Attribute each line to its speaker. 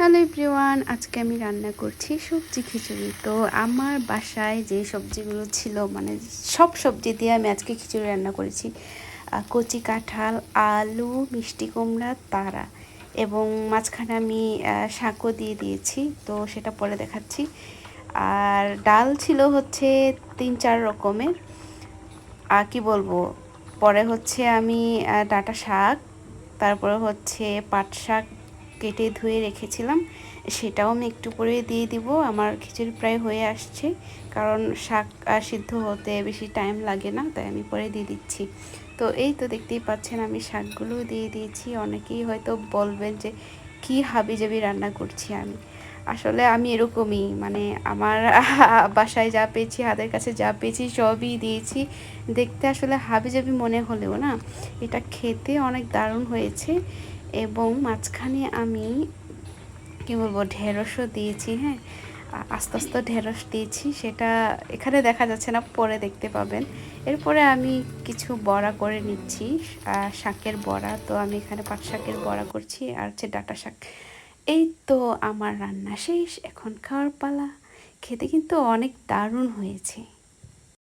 Speaker 1: Hello everyone, আজকে আমি রান্না করছি সবজি খিচুড়ি। তো আমার বাসায় যে সবজিগুলো ছিল মানে সব সবজি দিয়ে আমি আজকে খিচুড়ি রান্না করেছি। কচি কাঁঠাল, আলু, মিষ্টি কুমড়া, তারা এবং মাঝখানে আমি শাকও দিয়ে দিয়েছি, তো সেটা পরে দেখাচ্ছি। আর ডাল ছিল হচ্ছে তিন চার রকমের। আর কি বলব, পরে হচ্ছে আমি ডাঁটা শাক, তারপরে হচ্ছে পাট শাক কেটে ধুয়ে রেখেছিলাম, সেটাও আমি একটু পরে দিয়ে দিব। আমার খিচুড়ি প্রায় হয়ে আসছে, কারণ শাক সিদ্ধ হতে বেশি টাইম লাগে না, তাই আমি পরে দিয়ে দিচ্ছি। তো এই তো দেখতেই পাচ্ছেন, আমি শাকগুলো দিয়ে দিয়েছি। অনেকেই হয়তো বলবেন যে, কি হাবি জাবি রান্না করছি আমি? আসলে আমি এরকমই মানে আমার বাসায় যা পেয়েছি, হাতের কাছে যা পেয়েছি, সবই দিয়েছি। দেখতে আসলে হাবি হাবিজাবি মনে হলেও না, এটা খেতে অনেক দারুণ হয়েছে। এবং মাঝখানে আমি, কি বলব, ঢেঁড়সও দিয়েছি হ্যাঁ? আস্তে আস্তে ঢেঁড়স দিয়েছি, সেটা এখানে দেখা যাচ্ছে না, পরে দেখতে পাবেন। এরপরে আমি কিছু বড়া করে নিচ্ছি শাকের বড়া। তো আমি এখানে পাট শাকের বড়া করছি, আর হচ্ছে ডাটা শাক। এই তো আমার রান্না শেষ, এখন খাওয়ার পালা। খেতে কিন্তু অনেক দারুণ হয়েছে।